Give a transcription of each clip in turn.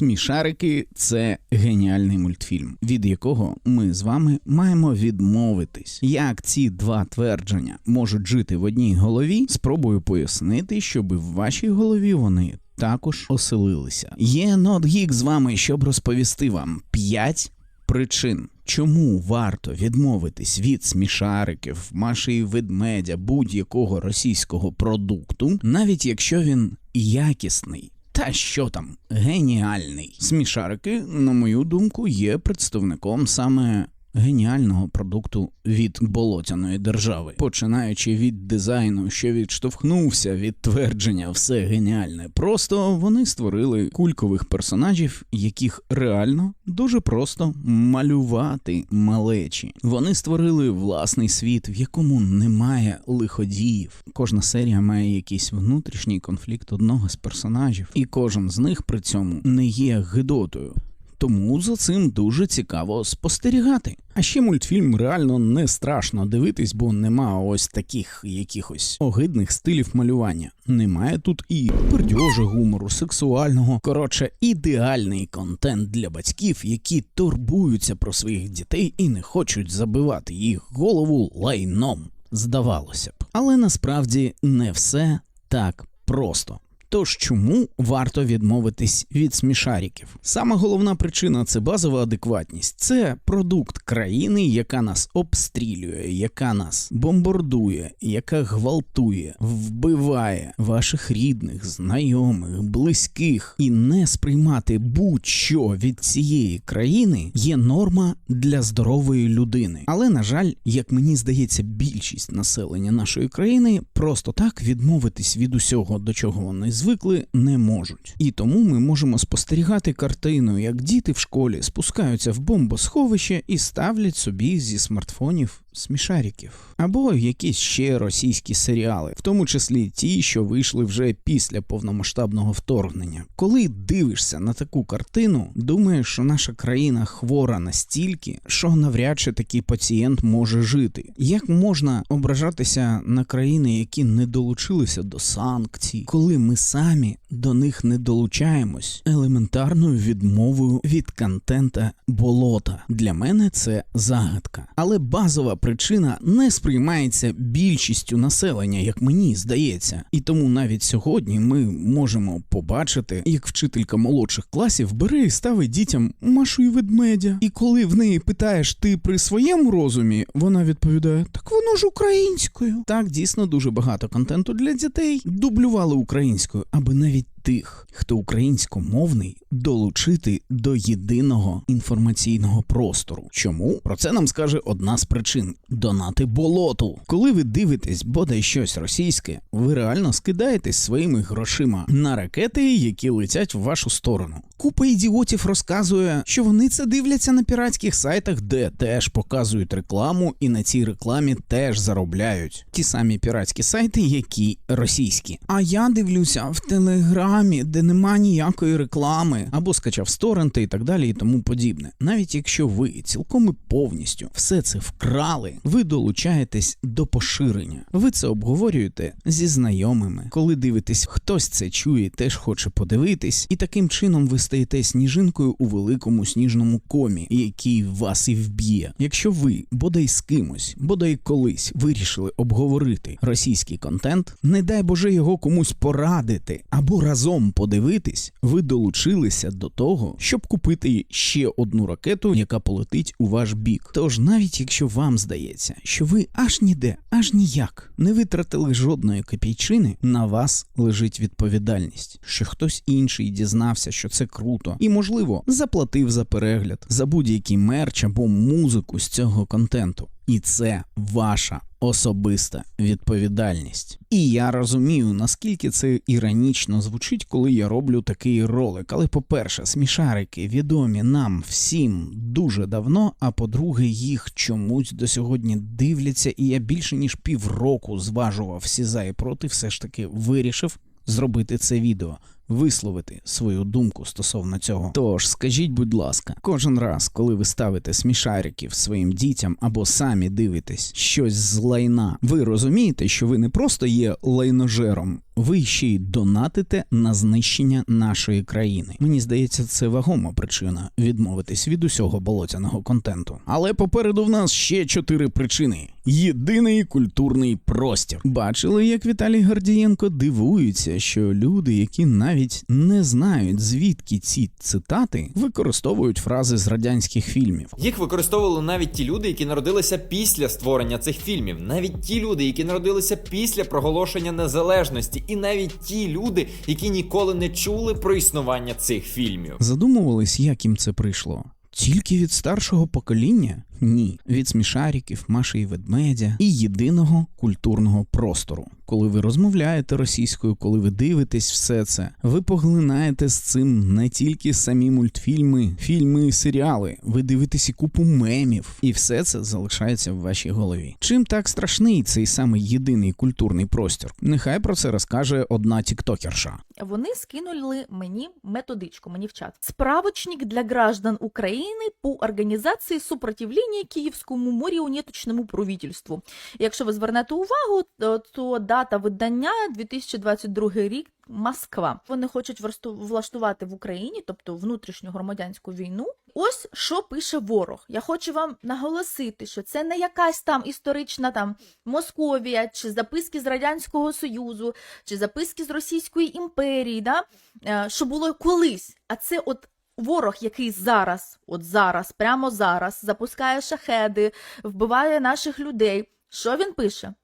Смішарики це геніальний мультфільм, від якого ми з вами маємо відмовитись. Як ці два твердження можуть жити в одній голові, спробую пояснити, щоб в вашій голові вони також оселилися. Є NotGeek з вами, щоб розповісти вам 5 причин, чому варто відмовитись від смішариків, маші ведмедя, будь-якого російського продукту, навіть якщо він якісний. Та що там, геніальний. Смішарики, на мою думку, є представником саме геніального продукту від болотяної держави, починаючи від дизайну, що відштовхнувся від твердження все геніальне. Просто вони створили кулькових персонажів, яких реально дуже просто малювати малечі. Вони створили власний світ, в якому немає лиходіїв. Кожна серія має якийсь внутрішній конфлікт одного з персонажів, і кожен з них при цьому не є гидотою. Тому за цим дуже цікаво спостерігати. А ще мультфільм реально не страшно дивитись, бо нема ось таких якихось огидних стилів малювання. Немає тут і пердьожа гумору, сексуального. Коротше, ідеальний контент для батьків, які турбуються про своїх дітей і не хочуть забивати їх голову лайном. Здавалося б, але насправді не все так просто. Тож чому варто відмовитись від смішариків? Саме головна причина це базова адекватність. Це продукт країни, яка нас обстрілює, яка нас бомбардує, яка гвалтує, вбиває ваших рідних, знайомих, близьких, і не сприймати будь-що від цієї країни є норма для здорової людини. Але на жаль, як мені здається, більшість населення нашої країни просто так відмовитись від усього, до чого вони звикли, не можуть. І тому ми можемо спостерігати картину, як діти в школі спускаються в бомбосховище і ставлять собі зі смартфонів смішариків, або якісь ще російські серіали, в тому числі ті, що вийшли вже після повномасштабного вторгнення. Коли дивишся на таку картину, думаєш, що наша країна хвора настільки, що навряд чи такий пацієнт може жити. Як можна ображатися на країни, які не долучилися до санкцій, коли ми самі до них не долучаємось елементарною відмовою від контента болота? Для мене це загадка, але базова причина не сприймається більшістю населення, як мені здається. І тому навіть сьогодні ми можемо побачити, як вчителька молодших класів бере і ставить дітям Машу і ведмедя. І коли в неї питаєш, ти при своєму розумі, вона відповідає: Так воно ж українською. Так дійсно дуже багато контенту для дітей дублювали українською, аби навіть тих, хто українськомовний, долучити до єдиного інформаційного простору. Чому про це нам скаже одна з причин: донати болоту. Коли ви дивитесь бодай щось російське, ви реально скидаєтесь своїми грошима на ракети, які летять в вашу сторону. Купа ідіотів розказує, що вони це дивляться на піратських сайтах, де теж показують рекламу, і на цій рекламі теж заробляють ті самі піратські сайти, які російські. А я дивлюся в телеграмі, де нема ніякої реклами, або скачав з і так далі, і тому подібне. Навіть якщо ви цілком і повністю все це вкрали, ви долучаєтесь до поширення. Ви це обговорюєте зі знайомими. Коли дивитесь, хтось це чує, теж хоче подивитись, і таким чином ви стаєте сніжинкою у великому сніжному комі, який вас і вб'є. Якщо ви бодай з кимось, бодай колись вирішили обговорити російський контент, не дай Боже його комусь порадити або разом подивитись, ви долучилися до того, щоб купити ще одну ракету, яка полетить у ваш бік. Тож, навіть якщо вам здається, що ви аж ніде, аж ніяк не витратили жодної копійчини, на вас лежить відповідальність, що хтось інший дізнався, що це круто, і, можливо, заплатив за перегляд, за будь-який мерч або музику з цього контенту. І це ваша особиста відповідальність. І я розумію, наскільки це іронічно звучить, коли я роблю такий ролик. Але, по-перше, смішарики відомі нам всім дуже давно. А по-друге, їх чомусь до сьогодні дивляться, і я більше ніж півроку зважував всі за і проти, все ж таки вирішив зробити це відео. Висловити свою думку стосовно цього. Тож скажіть, будь ласка, кожен раз, коли ви ставите смішариків своїм дітям або самі дивитесь щось з лайна, ви розумієте, що ви не просто є лайножером. Ви ще й донатите на знищення нашої країни. Мені здається, це вагома причина відмовитись від усього болотяного контенту. Але попереду в нас ще чотири причини: єдиний культурний простір. Бачили, як Віталій Гордієнко дивується, що люди, які навіть не знають звідки ці цитати, використовують фрази з радянських фільмів. Їх використовували навіть ті люди, які народилися після створення цих фільмів, навіть ті люди, які народилися після проголошення незалежності, і навіть ті люди, які ніколи не чули про існування цих фільмів. Задумувались, як їм це прийшло. Тільки від старшого покоління? Ні, від смішариків, Маші і ведмедя і єдиного культурного простору. Коли ви розмовляєте російською, коли ви дивитесь все це, ви поглинаєте з цим не тільки самі мультфільми, фільми серіали. Ви дивитесь і купу мемів, і все це залишається в вашій голові. Чим так страшний цей самий єдиний культурний простір? Нехай про це розкаже одна тіктокерша. Вони скинули мені методичку, мені в чат. Справочник для граждан України по організації супротивлення Київському маріонеточному правительству. Якщо ви звернете увагу, то- дата видання 2022 рік. Москва. Вони хочуть влашту- влаштувати в Україні, тобто внутрішню громадянську війну. Ось що пише ворог. Я хочу вам наголосити, що це не якась там історична там Московія, чи записки з Радянського Союзу, чи записки з Російської імперії, да? е, що було колись. А це от ворог, який зараз, от зараз, прямо зараз, запускає шахеди, вбиває наших людей. Що він пише?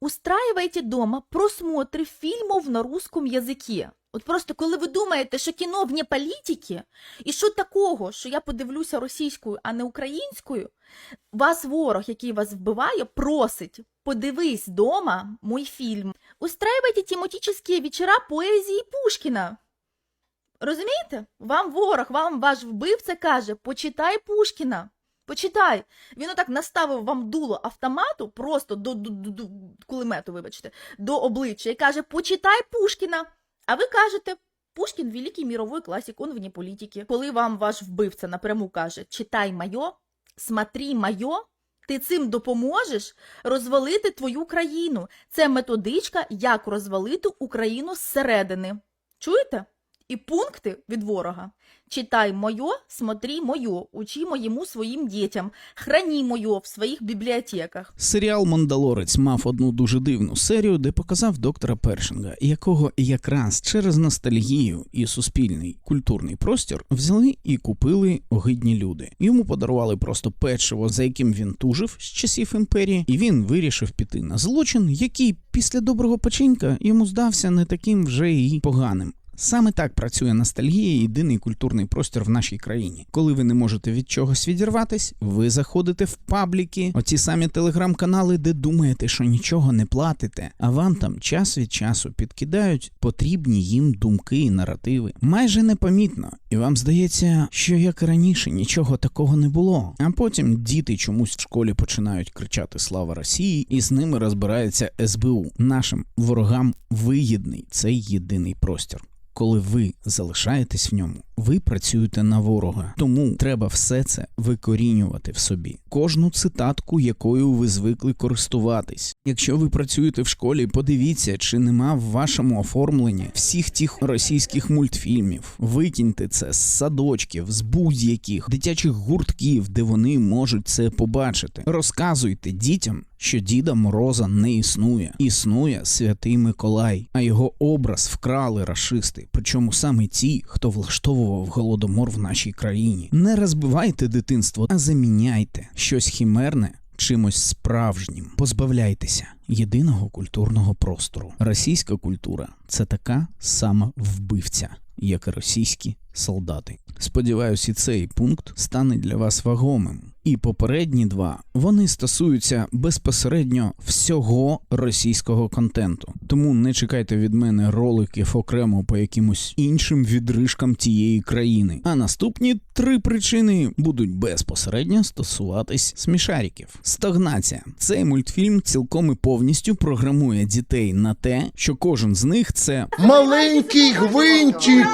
Устраивайте дома просмотри фильмов на русском языке. От просто коли ви думаєте, що кіно вне політики, і що такого, що я подивлюся російською, а не українською, вас ворог, який вас вбиває, просить подивись дома мой фільм. Устраивайте тематические вечера поезії Пушкіна. Розумієте? Вам ворог, вам ваш вбивця каже, почитай Пушкіна. Почитай. Він отак наставив вам дуло автомату, просто до, до, до, до кулемету, вибачте, до обличчя і каже: почитай Пушкіна. А ви кажете, Пушкін великий мировой класик, он вне політики. Коли вам ваш вбивця напряму каже, читай майо, смотри майо, ти цим допоможеш розвалити твою країну. Це методичка, як розвалити Україну зсередини. Чуєте? І пункти від ворога. Читай моє, смотри моє, учи моєму своїм дітям, храні моє в своїх бібліотеках. Серіал Мандалорець мав одну дуже дивну серію, де показав доктора Першинга, якого якраз через ностальгію і суспільний культурний простір взяли і купили огидні люди. Йому подарували просто печиво, за яким він тужив з часів імперії, і він вирішив піти на злочин, який після доброго печенька йому здався не таким вже і поганим. Саме так працює ностальгія єдиний культурний простір в нашій країні. Коли ви не можете від чогось відірватись, ви заходите в пабліки, оці самі телеграм-канали, де думаєте, що нічого не платите, а вам там час від часу підкидають потрібні їм думки і наративи. Майже непомітно, і вам здається, що як і раніше нічого такого не було. А потім діти чомусь в школі починають кричати Слава Росії, і з ними розбирається СБУ. Нашим ворогам вигідний цей єдиний простір. Коли ви залишаєтесь в ньому, ви працюєте на ворога. Тому треба все це викорінювати в собі. Кожну цитатку, якою ви звикли користуватись. Якщо ви працюєте в школі, подивіться, чи нема в вашому оформленні всіх тих російських мультфільмів. Викиньте це з садочків, з будь-яких дитячих гуртків, де вони можуть це побачити. Розказуйте дітям. Що Діда Мороза не існує, існує святий Миколай, а його образ вкрали рашисти. Причому саме ті, хто влаштовував голодомор в нашій країні. Не розбивайте дитинство, а заміняйте щось хімерне чимось справжнім. Позбавляйтеся єдиного культурного простору. Російська культура це така сама вбивця, як і російські солдати. Сподіваюсь, і цей пункт стане для вас вагомим. І попередні два вони стосуються безпосередньо всього російського контенту. Тому не чекайте від мене роликів окремо по якимось іншим відрижкам тієї країни. А наступні три причини будуть безпосередньо стосуватись смішариків. Стагнація. Цей мультфільм цілком і повністю програмує дітей на те, що кожен з них це Маленький гвинтик!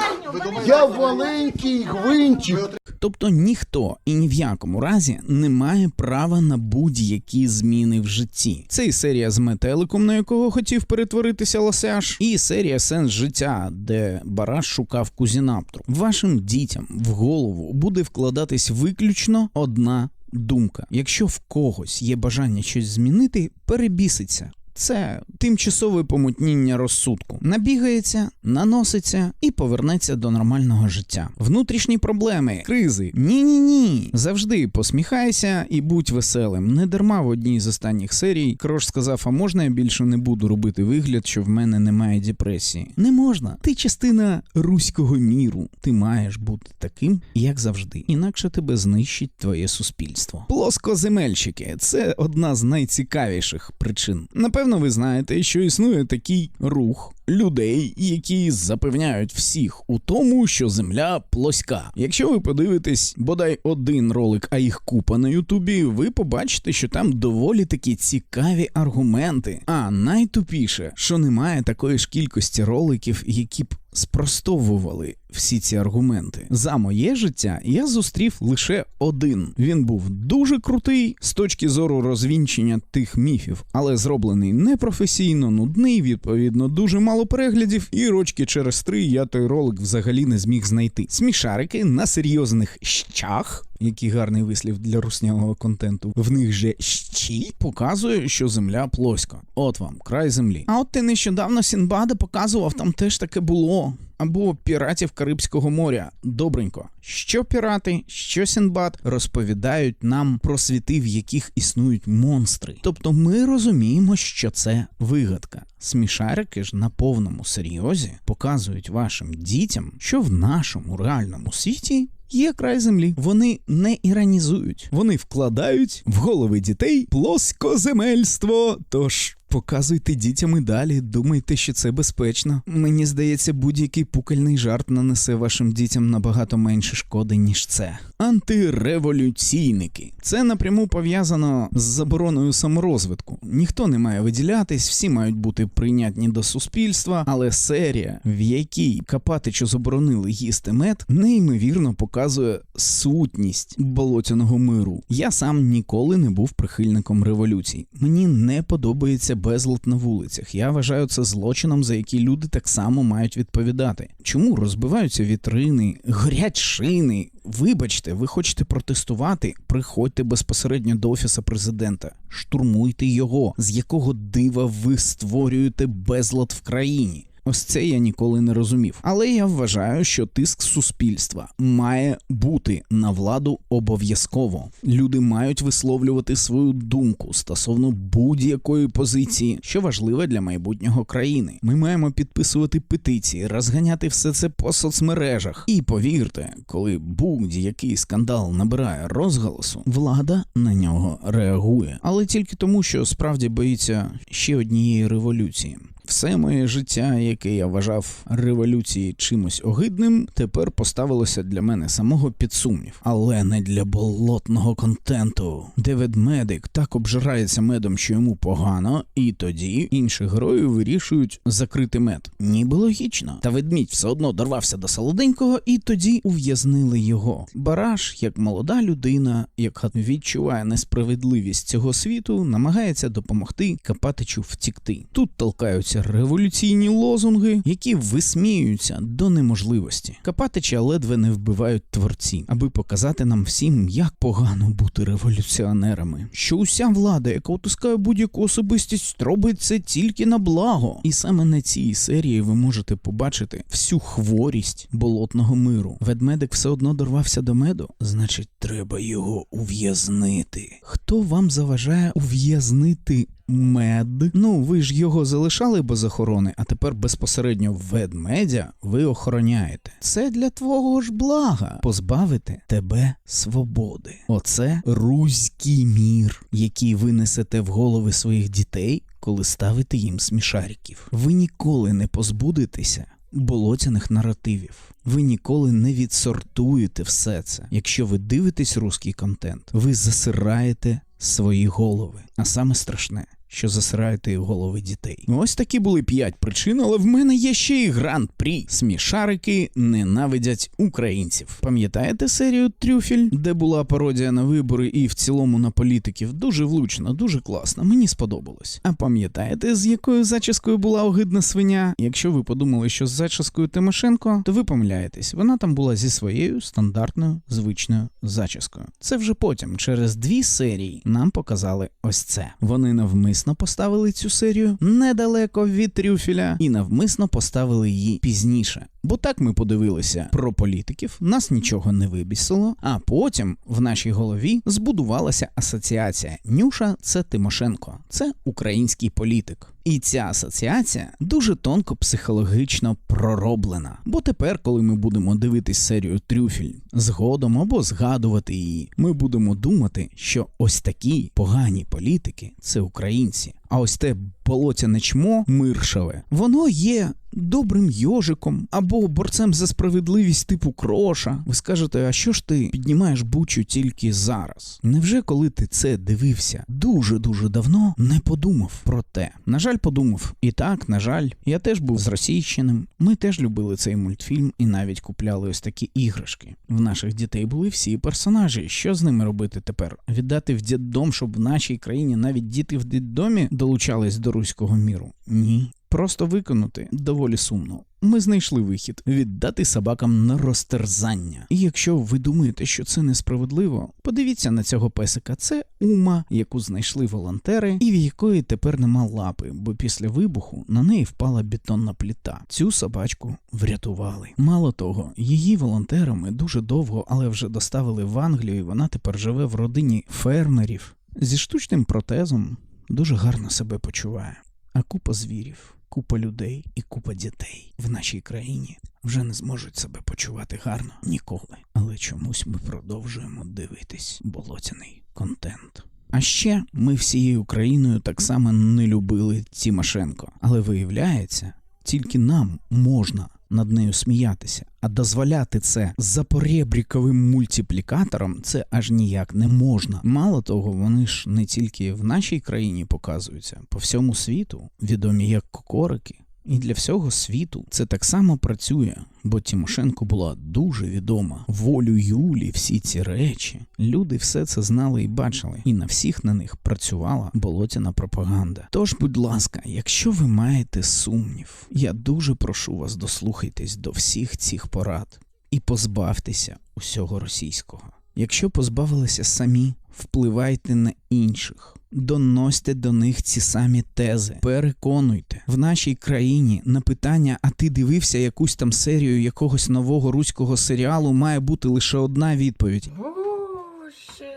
Я маленький гвинтик! Тобто ніхто і ні в якому разі не має права на будь-які зміни в житті. Це і серія з метеликом, на якого хотів перетворитися лосяш, і серія сенс життя, де Бараш шукав кузінаптру. Вашим дітям в голову буде вкладатись виключно одна думка. Якщо в когось є бажання щось змінити, перебіситься. Це тимчасове помутніння розсудку. Набігається, наноситься і повернеться до нормального життя. Внутрішні проблеми, кризи. Ні, ні, ні. Завжди посміхайся і будь веселим. Не дарма в одній з останніх серій Крош сказав: а можна я більше не буду робити вигляд, що в мене немає депресії. Не можна. Ти частина руського міру. Ти маєш бути таким, як завжди. Інакше тебе знищить твоє суспільство. Плоскоземельщики це одна з найцікавіших причин. Напевно, ви знаєте, що існує такий рух. Людей, які запевняють всіх у тому, що земля плоська. Якщо ви подивитесь бодай один ролик, а їх купа на Ютубі, ви побачите, що там доволі такі цікаві аргументи. А найтупіше, що немає такої ж кількості роликів, які б спростовували всі ці аргументи. За моє життя я зустрів лише один. Він був дуже крутий з точки зору розвінчення тих міфів, але зроблений непрофесійно, нудний, відповідно, дуже мало переглядів, і рочки через три я той ролик взагалі не зміг знайти. Смішарики на серйозних щах. Який гарний вислів для руснявого контенту. В них же щі показує, що земля плоська. От вам край землі. А от ти нещодавно Сінбада показував, там теж таке було. Або піратів Карибського моря. Добренько. Що пірати, що Сінбад розповідають нам про світи, в яких існують монстри. Тобто ми розуміємо, що це вигадка. Смішарики ж на повному серйозі показують вашим дітям, що в нашому реальному світі Є край землі. Вони не іронізують, вони вкладають в голови дітей плоскоземельство. Тож показуйте дітям і далі, думайте, що це безпечно. Мені здається, будь-який пукальний жарт нанесе вашим дітям набагато менше шкоди, ніж це. Антиреволюційники. Це напряму пов'язано з забороною саморозвитку. Ніхто не має виділятись, всі мають бути прийнятні до суспільства, але серія, в якій Капатичу заборонили їсти мед, неймовірно показує сутність болотяного миру. Я сам ніколи не був прихильником революцій. Мені не подобається безлад на вулицях. Я вважаю це злочином, за який люди так само мають відповідати. Чому розбиваються вітрини, горять шини? Вибачте, ви хочете протестувати? Приходьте безпосередньо до офіса президента, штурмуйте його, з якого дива ви створюєте безлад в країні. Ось це я ніколи не розумів. Але я вважаю, що тиск суспільства має бути на владу обов'язково. Люди мають висловлювати свою думку стосовно будь-якої позиції, що важливе для майбутнього країни. Ми маємо підписувати петиції, розганяти все це по соцмережах. І повірте, коли будь-який скандал набирає розголосу, влада на нього реагує, але тільки тому, що справді боїться ще однієї революції. Все моє життя, яке я вважав революції чимось огидним, тепер поставилося для мене самого під сумнів, але не для болотного контенту, де ведмедик так обжирається медом, що йому погано, і тоді інші герої вирішують закрити мед. Ніби логічно. Та ведмідь все одно дорвався до солоденького, і тоді ув'язнили його. Бараш, як молода людина, яка відчуває несправедливість цього світу, намагається допомогти Капатичу втікти. Тут толкаються революційні лозунги, які висміюються до неможливості. Капатича ледве не вбивають творці, аби показати нам всім, як погано бути революціонерами. Що уся влада, яка утискає будь-яку особистість, робить це тільки на благо. І саме на цій серії ви можете побачити всю хворість болотного миру. Ведмедик все одно дорвався до меду, значить, треба його ув'язнити. Хто вам заважає ув'язнити мед. Ну, ви ж його залишали без охорони, а тепер безпосередньо ведмедя ви охороняєте. Це для твого ж блага позбавити тебе свободи. Оце руський мір, який ви несете в голови своїх дітей, коли ставите їм смішариків. Ви ніколи не позбудетеся болотяних наративів. Ви ніколи не відсортуєте все це. Якщо ви дивитесь русський контент, ви засираєте свої голови. А саме страшне, що засираєте голови дітей. Ось такі були п'ять причин, але в мене є ще і гран-прі. Смішарики ненавидять українців. Пам'ятаєте серію Трюфель, де була пародія на вибори і в цілому на політиків? Дуже влучно, дуже класно. Мені сподобалось. А пам'ятаєте, з якою зачіскою була огидна свиня? Якщо ви подумали, що з зачіскою Тимошенко, то ви помиляєтесь. Вона там була зі своєю стандартною звичною зачіскою. Це вже потім, через дві серії, нам показали ось це. Вони навмисно поставили цю серію недалеко від трюфеля і навмисно поставили її пізніше. Бо так ми подивилися про політиків, нас нічого не вибісило, а потім в нашій голові збудувалася асоціація. Нюша це Тимошенко, це український політик. І ця асоціація дуже тонко психологічно пророблена. Бо тепер, коли ми будемо дивитись серію Трюфель згодом або згадувати її, ми будемо думати, що ось такі погані політики це українці. А ось те болотяне чмо миршаве, воно є добрим йожиком або борцем за справедливість типу кроша. Ви скажете, а що ж ти піднімаєш бучу тільки зараз? Невже коли ти це дивився дуже дуже давно, не подумав про те? На жаль, подумав. І так, на жаль, я теж був зросійщеним. Ми теж любили цей мультфільм і навіть купляли ось такі іграшки. В наших дітей були всі персонажі. Що з ними робити тепер? Віддати в дитдом, щоб в нашій країні навіть діти в дитдомі долучались до руського міру? Ні. Просто виконати доволі сумно. Ми знайшли вихід віддати собакам на розтерзання. І якщо ви думаєте, що це несправедливо, подивіться на цього песика. Це ума, яку знайшли волонтери, і в якої тепер нема лапи, бо після вибуху на неї впала бетонна пліта. Цю собачку врятували. Мало того, її волонтерами дуже довго, але вже доставили в Англію. і Вона тепер живе в родині фермерів зі штучним протезом. Дуже гарно себе почуває. А купа звірів, купа людей і купа дітей в нашій країні вже не зможуть себе почувати гарно ніколи. Але чомусь ми продовжуємо дивитись болотяний контент. А ще ми всією Україною так само не любили Тимошенко. Але виявляється, тільки нам можна над нею сміятися, а дозволяти це запорєбріковим мультиплікатором це аж ніяк не можна. Мало того, вони ж не тільки в нашій країні показуються, по всьому світу відомі як кокорики. І для всього світу це так само працює, бо Тимошенко була дуже відома. Волю Юлі, всі ці речі. Люди все це знали і бачили, і на всіх на них працювала болотяна пропаганда. Тож, будь ласка, якщо ви маєте сумнів, я дуже прошу вас дослухайтесь до всіх цих порад і позбавтеся усього російського. Якщо позбавилися самі, впливайте на інших. Доносьте до них ці самі тези, переконуйте. В нашій країні на питання, а ти дивився якусь там серію якогось нового руського серіалу, має бути лише одна відповідь: Боже,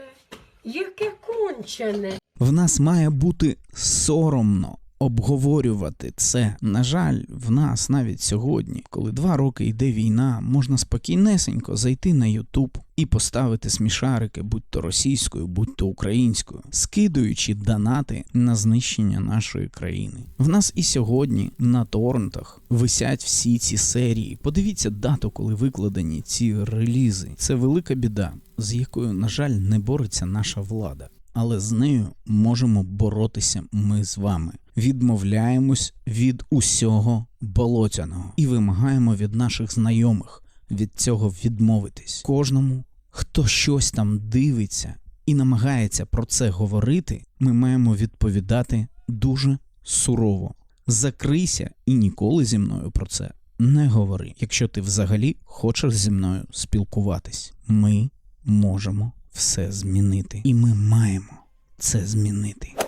яке кончене. в нас має бути соромно обговорювати це. На жаль, в нас навіть сьогодні, коли два роки йде війна, можна спокійнесенько зайти на Ютуб і поставити смішарики, будь то російською, будь то українською, скидуючи донати на знищення нашої країни. В нас і сьогодні на торрентах висять всі ці серії. Подивіться дату, коли викладені ці релізи. Це велика біда, з якою, на жаль, не бореться наша влада. Але з нею можемо боротися ми з вами. Відмовляємось від усього болотяного і вимагаємо від наших знайомих від цього відмовитись. Кожному, хто щось там дивиться і намагається про це говорити, ми маємо відповідати дуже сурово. Закрийся і ніколи зі мною про це не говори, якщо ти взагалі хочеш зі мною спілкуватись. Ми можемо все змінити, і ми маємо це змінити.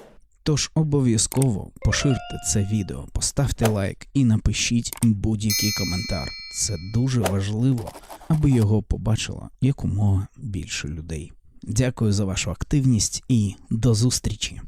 Тож обов'язково поширте це відео, поставте лайк і напишіть будь-який коментар. Це дуже важливо, аби його побачило якомога більше людей. Дякую за вашу активність і до зустрічі!